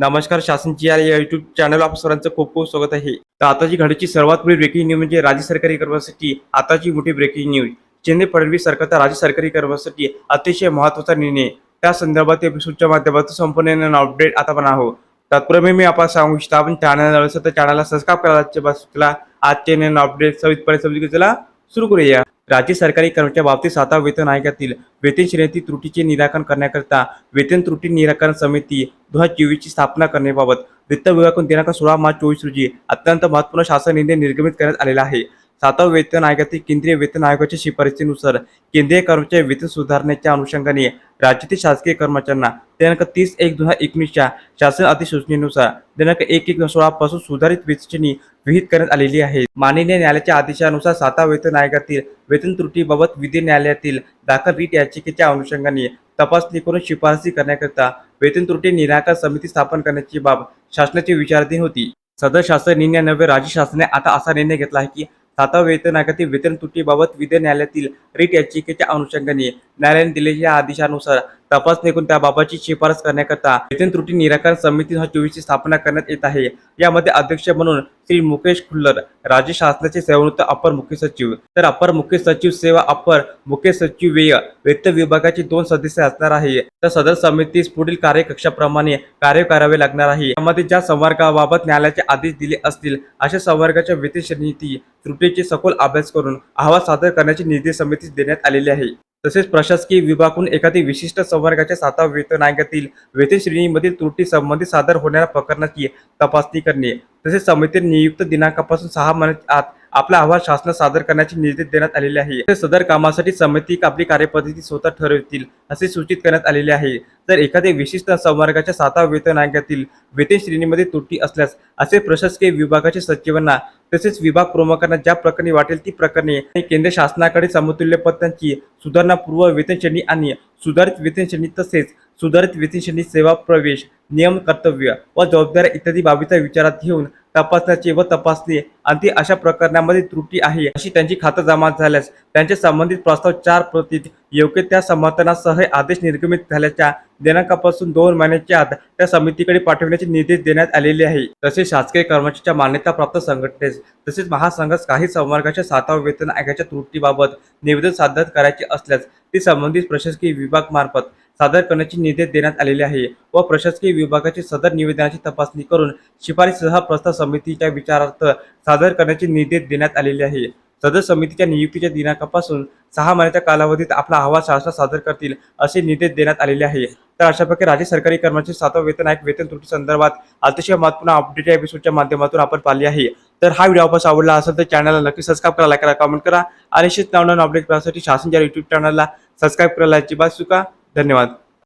नमस्कार शासनची या YouTube channel आप सरांचं खूप खूप स्वागत आहे. तर आताची घडीची सर्वात मोठी ब्रेकिंग न्यूज म्हणजे राज्य सरकारी कर्मचाऱ्यांसाठी आताची मोठी ब्रेकिंग न्यूज चेन्नई फडणवीस सरकारचा राज्य सरकारी कर्मचाऱ्यांसाठी अतिशय महत्त्वाचा निर्णय. त्या संदर्भात एपिसोडच्या माध्यमातून संपूर्ण अपडेट आता पण आहोत. तत्पूर्वी मी आपण सांगू इच्छितो आपण चॅनल तर चॅनलला सबस्क्राईब करायला आजच्या आजचे नवीन अपडेट सवितपणे समजून चला सुरू करूया. राज्य सरकारी कर्मचाऱ्या बाबतीत सातवा वेतन आयोगातील वेतन श्रेणी त्रुटीचे निराकरण करण्याकरिता वेतन त्रुटी निराकरण समिती दोन हजार चोवीसची स्थापना करण्याबाबत वित्त विभागाकडून दिनांक सोळा मार्च चोवीस रोजी अत्यंत महत्त्वपूर्ण शासन निर्णय निर्गमित करण्यात आलेला आहे. सातवा वेतन आयोगातील केंद्रीय वेतन आयोगाच्या शिफारसीनुसार केंद्रीय कर्मचारी वेतन सुधारण्याच्या अनुषंगाने राज्यातील शासकीय कर्मचाऱ्यांना दिनांक तीस एक दोन हजार एकोणीसच्या शासन अधिसूचनेनुसार दिनांक एक एक सोळा पासून सुधारित वेतनश्रेणी विहित करण्यात आलेली आहे. माननीय न्यायालयाच्या आदेशानुसार सातवा वेतन आयोगातील वेतन त्रुटीबाबत विधी न्यायालयातील दाखल रीट याचिकेच्या अनुषंगाने तपासणी करून शिफारसी करण्याकरिता वेतन त्रुटी निराकरण समिती स्थापन करण्याची बाब शासनाची विचाराधीन होती. सदर शासन निर्णय नव्हे राज्य शासनाने आता असा निर्णय घेतला आहे की सातवा वेतन आयोगातील वेतन त्रुटीबाबत विधी न्यायालयातील रीट याचिकेच्या अनुषंगाने न्यायालयाने दिलेल्या आदेशानुसार तपासणी करून त्याबाबतची शिफारस करण्याकरता वेतन त्रुटी निराकरण समिती हा चोवीसची स्थापना करण्यात येत आहे. यामध्ये अध्यक्ष म्हणून श्री मुकेश खुल्लर राज्य शासनाचे सेवानिवृत्त अपर मुख्य सचिव. तर अपर मुख्य सचिव सेवा अपर मुख्य सचिव व्यय वित्त विभागाचे दोन सदस्य असणार आहे. तर सदर समितीस पुढील कार्यकक्षाप्रमाणे कार्य करावे लागणार आहे. यामध्ये ज्या संवर्गाबाबत न्यायालयाचे आदेश दिले असतील अशा संवर्गाच्या वेतन श्रेणीतील त्रुटीचे सखोल अभ्यास करून अहवाल सादर करण्याचे निर्देश समितीस देण्यात आलेले आहे. तसेच प्रशासकीय विभागाकडून एखादी विशिष्ट संवर्गाच्या सातवा वेतन आयोगातील वेतन श्रेणीमधील त्रुटी संबंधित सादर होणाऱ्या प्रकरणाची तपासणी करणे. तसेच समितीने नियुक्त दिनांकापासून सहा महिन्याच्या आत आपला अहवाल शासनात सादर करण्याचे निर्देश देण्यात आलेले आहे. तसेच सदर कामासाठी समिती आपली कार्यपद्धती स्वतः ठरवतील असे सूचित करण्यात आलेले आहे. जर एखाद्या विशिष्ट संवर्गाच्या सातव्या वेतन आयोगातील वेतन श्रेणीमध्ये त्रुटी असल्यास असे प्रशासकीय विभागाच्या सचिवांना तसेच विभाग प्रमुखांना ज्या प्रकरणी वाटेल ती प्रकरणे केंद्र शासनाकडे समतुल्य पदांची सुधारणापूर्व वेतन श्रेणी आणि सुधारित वेतन श्रेणी तसेच सुधारित वेतन सेवा प्रवेश नियम कर्तव्य व जबाबदाऱ्या इत्यादी बाबीचा विचारात घेऊन तपासण्याचे व तपासणी आणि अशा प्रकरणामध्ये त्रुटी आहे अशी त्यांची खातं जमा झाल्यास त्यांचे संबंधित प्रस्ताव चार प्रतीत योग्य त्या समर्थनासह आदेश निर्गमित झाल्याच्या दिनांकापासून दोन महिन्याच्या आत त्या समितीकडे पाठवण्याचे निर्देश देण्यात आलेले आहे. तसेच शासकीय कर्मचाऱ्यांच्या मान्यताप्राप्त संघटनेस तसेच महासंघास काही संवर्गाच्या सातवा वेतन आयोगाच्या त्रुटीबाबत निवेदन सादर करायचे असल्यास ते संबंधित प्रशासकीय विभाग मार्फत सादर करण्याचे निर्देश देण्यात आलेले आहे व प्रशासकीय विभागाची सदर निवेदनाची तपासणी करून शिफारसीसह प्रस्ताव समितीच्या विचारार्थ सादर करण्याचे निर्देश देण्यात आलेले आहे. सदर समितीच्या नियुक्तीच्या दिनांकापासून सहा महिन्याच्या कालावधीत आपला अहवाल शासनात सादर करतील असे निर्देश देण्यात आलेले आहे. तर अशा प्रकारे राज्य सरकारी कर्मचारी सातवा वेतन आयोग वेतन त्रुटी संदर्भात अतिशय महत्त्वपूर्ण अपडेट या एपिसोडच्या माध्यमातून आपण पाहिली आहे. तर हा व्हिडिओ आपण आवडला असेल तर चॅनलला नक्की सबस्क्राईब करा लाईक करा कमेंट करा आणि अशीच नवनवीन अपडेट करण्यासाठी शासनच्या युट्यूब चॅनलला सबस्क्राईब करायला अजिबात चुका धन्यवाद.